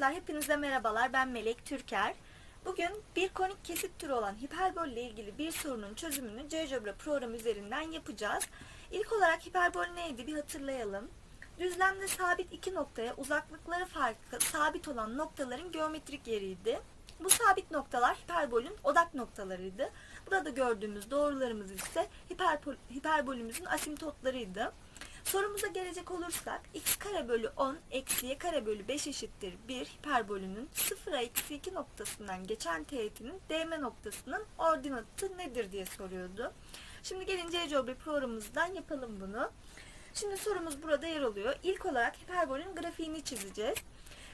Arkadaşlar hepinize merhabalar. Ben Melek Türker. Bugün bir konik kesit türü olan hiperbol ile ilgili bir sorunun çözümünü GeoGebra programı üzerinden yapacağız. İlk olarak hiperbol neydi bir hatırlayalım. Düzlemde sabit iki noktaya uzaklıkları farklı sabit olan noktaların geometrik yeriydi. Bu sabit noktalar hiperbolün odak noktalarıydı. Burada gördüğümüz doğrularımız ise hiperbol, hiperbolümüzün asimtotlarıydı. Sorumuza gelecek olursak x kare bölü 10 eksi y kare bölü 5 eşittir 1 hiperbolünün 0'a eksi 2 noktasından geçen teğetinin DM noktasının ordinatı nedir diye soruyordu. Şimdi gelin GeoGebra programımızdan yapalım bunu. Şimdi sorumuz burada yer alıyor. İlk olarak hiperbolün grafiğini çizeceğiz.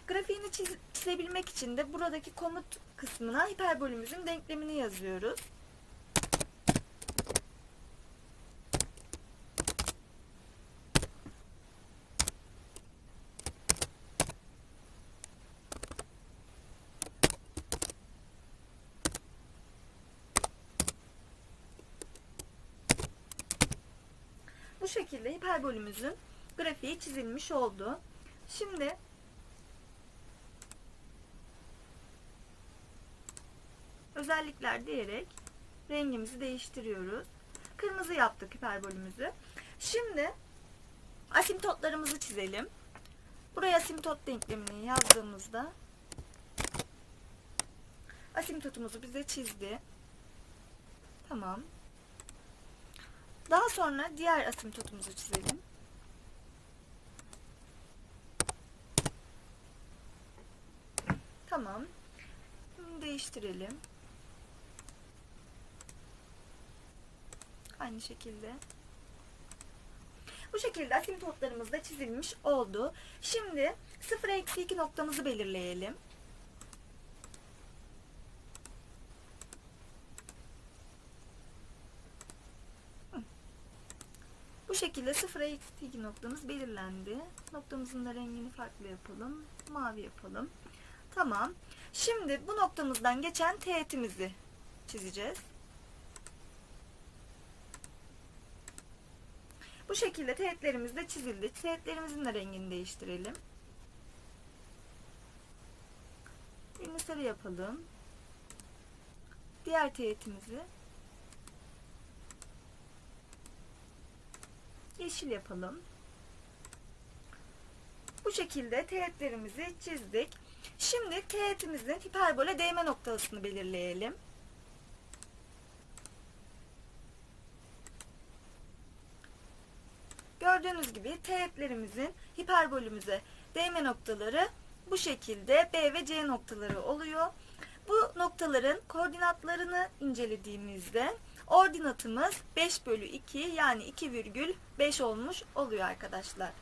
Grafiğini çiz- çizebilmek için de buradaki komut kısmına hiperbolümüzün denklemini yazıyoruz. Şekilde hiperbolümüzün grafiği çizilmiş oldu. Şimdi özellikler diyerek rengimizi değiştiriyoruz. Kırmızı yaptık hiperbolümüzü. Şimdi asimtotlarımızı çizelim. Buraya asimtot denklemini yazdığımızda asimtotumuzu bize çizdi. Tamam. Daha sonra diğer asimtotumuzu çizelim. Tamam. Değiştirelim. Aynı şekilde. Bu şekilde asimtotlarımız da çizilmiş oldu. Şimdi 0 eksi 2 noktamızı belirleyelim. Şekilde 0 eksi 2 noktamız belirlendi. Noktamızın da rengini farklı yapalım. Mavi yapalım. Tamam. Şimdi bu noktamızdan geçen teğetimizi çizeceğiz. Bu şekilde teğetlerimiz de çizildi. Teğetlerimizin de rengini değiştirelim. Birini sarı yapalım. Diğer teğetimizi yeşil yapalım. Bu şekilde teğetlerimizi çizdik. Şimdi teğetimizin hiperbole değme noktasını belirleyelim. Gördüğünüz gibi teğetlerimizin hiperbolümüze değme noktaları bu şekilde B ve C noktaları oluyor. Bu noktaların koordinatlarını incelediğimizde ordinatımız 5 bölü 2 yani 2,5 olmuş oluyor arkadaşlar.